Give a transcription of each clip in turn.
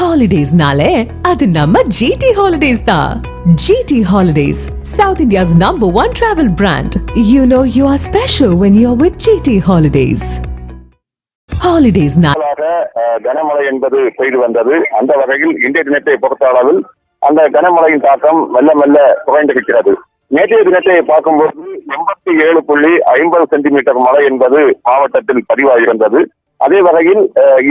ஹாலிடேஸ்னாலே அது நம்ம ஜிடி ஹாலிடேஸ் தான். GT holidays South India's number one travel brand you know you are special when you are with GT holidays holidays நாளாக கனமழை என்பது பெய்து வந்தது. அந்த வகையில் இன்றைய தினத்தை பொறுத்த அளவில் அந்த கனமழையின் தாக்கம் மெல்ல மெல்ல குறைந்திருக்கிறது நேற்றைய தினத்தை பார்க்கும்போது எண்பத்தி ஏழு புள்ளி ஐம்பது சென்டிமீட்டர் மழை என்பது மாவட்டத்தில் பதிவாகியிருந்தது. அதே வகையில்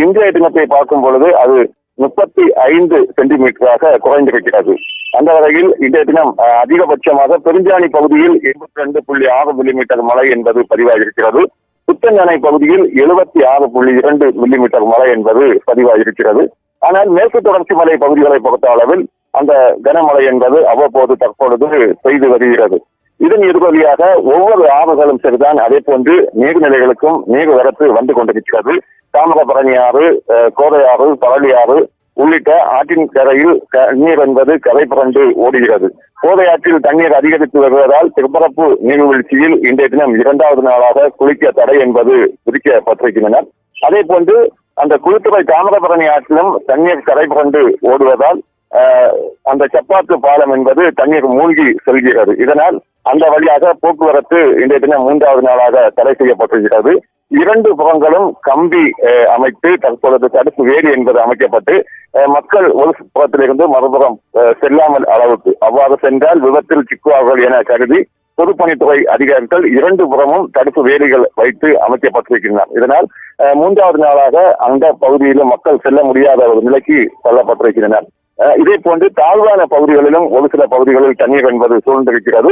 இன்றைய தினத்தை பார்க்கும் பொழுது அது முப்பத்தி ஐந்து சென்டிமீட்டராக குறைந்திருக்கிறது அந்த வகையில் இன்றைய தினம் அதிகபட்சமாக பெருஞ்சாணி பகுதியில் எண்பத்தி ரெண்டு புள்ளி ஆறு மில்லிமீட்டர் மழை என்பது பதிவாகியிருக்கிறது புத்தஞ்சனை பகுதியில் எழுபத்தி ஆறு புள்ளி இரண்டு மில்லிமீட்டர் மழை என்பது பதிவாகியிருக்கிறது ஆனால் மேற்கு தொடர்ச்சி மலை பகுதிகளை பொறுத்த அளவில் அந்த கனமழை என்பது அவ்வப்போது தற்பொழுது பெய்து வருகிறது. இதன் எதிரொலியாக ஒவ்வொரு ஆறுகளும் சரிதான். அதே போன்று நீர்நிலைகளுக்கும் நீர் வரத்து வந்து கொண்டிருக்கிறது. தாமிரபரணி ஆறு அஹ், பழனி ஆறு உள்ளிட்ட ஆற்றின் கரையில் தண்ணீர் என்பது கரை புரண்டு ஓடுகிறது. கோதையாற்றில் தண்ணீர் அதிகரித்து வருவதால் திருப்பரப்பு நீர்வீழ்ச்சியில் இன்றைய தினம் இரண்டாவது நாளாக குளிக்க தடை என்பது விதிக்கப்பட்டிருக்கின்றனர் அதே போன்று அந்த குளித்துறை தாமிரபரணி ஆற்றிலும் தண்ணீர் கரை புரண்டு ஓடுவதால் அந்த சப்பாத்து பாலம் என்பது தண்ணீர் மூழ்கி செல்கிறது. இதனால் அந்த வழியாக போக்குவரத்து இன்றைய தினம் மூன்றாவது நாளாக தடை செய்யப்பட்டிருக்கிறது. இரண்டு புறங்களும் கம்பி அஹ், அமைத்து தற்பொழுது தடுப்பு வேலி என்பது அமைக்கப்பட்டு மக்கள் ஒரு புறத்திலிருந்து மறுபுறம் செல்லாமல் அளவுக்கு அவ்வாறு சென்றால் விபத்தில் சிக்குவார்கள் என கருதி பொதுப்பணித்துறை அதிகாரிகள் இரண்டு புறமும் தடுப்பு வேலிகள் வைத்து அமைக்கப்பட்டிருக்கின்றனர். இதனால் மூன்றாவது நாளாக அந்த பகுதியிலும் மக்கள் செல்ல முடியாத ஒரு நிலைக்கு தள்ளப்பட்டிருக்கின்றனர். இதே போன்று தாழ்வான பகுதிகளிலும் ஒரு சில பகுதிகளில் தண்ணீர் என்பது சூழ்ந்திருக்கிறது.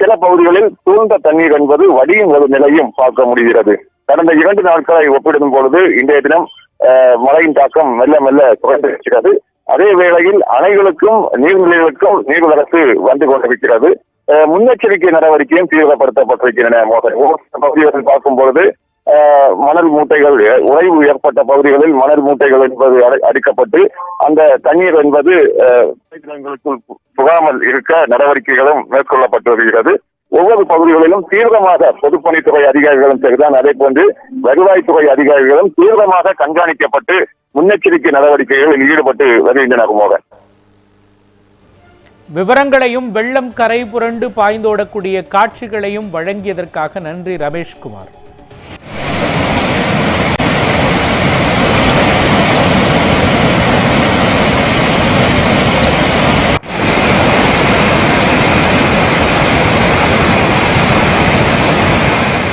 சில பகுதிகளில் சூழ்ந்த தண்ணீர் என்பது வடியும் ஒரு நிலையும் பார்க்க முடிகிறது. கடந்த இரண்டு நாட்களை ஒப்பிடும் பொழுது இன்றைய தினம் மழையின் தாக்கம் மெல்ல மெல்ல குறைந்திருக்கிறது. அதே வேளையில் அணைகளுக்கும் நீர்நிலைகளுக்கும் நீர்வரத்து வந்து கொண்டிருக்கிறது. முன்னெச்சரிக்கை நடவடிக்கையும் தீவிரப்படுத்தப்பட்டிருக்கின்றன. மோசடி. ஒவ்வொரு பகுதிகளில் பார்க்கும் பொழுது மணல் மூட்டைகள் உறைவு ஏற்பட்ட பகுதிகளில் மணல் மூட்டைகள் என்பது அடிக்கப்பட்டு அந்த தண்ணீர் என்பது நிலங்களுக்குள் புகாமல் இருக்க நடவடிக்கைகளும் மேற்கொள்ளப்பட்டு வருகிறது. ஒவ்வொரு பகுதிகளிலும் தீவிரமாக பொதுப்பணித்துறை அதிகாரிகளும் சரிதான் அதே போன்று வருவாய்த்துறை அதிகாரிகளும் தீவிரமாக கண்காணிக்கப்பட்டு முன்னெச்சரிக்கை நடவடிக்கைகளில் ஈடுபட்டு வருகின்றனர் மோகன். விவரங்களையும் வெள்ளம் கரை புரண்டு பாய்ந்தோடக்கூடிய காட்சிகளையும் வழங்கியதற்காக நன்றி ரமேஷ்குமார்.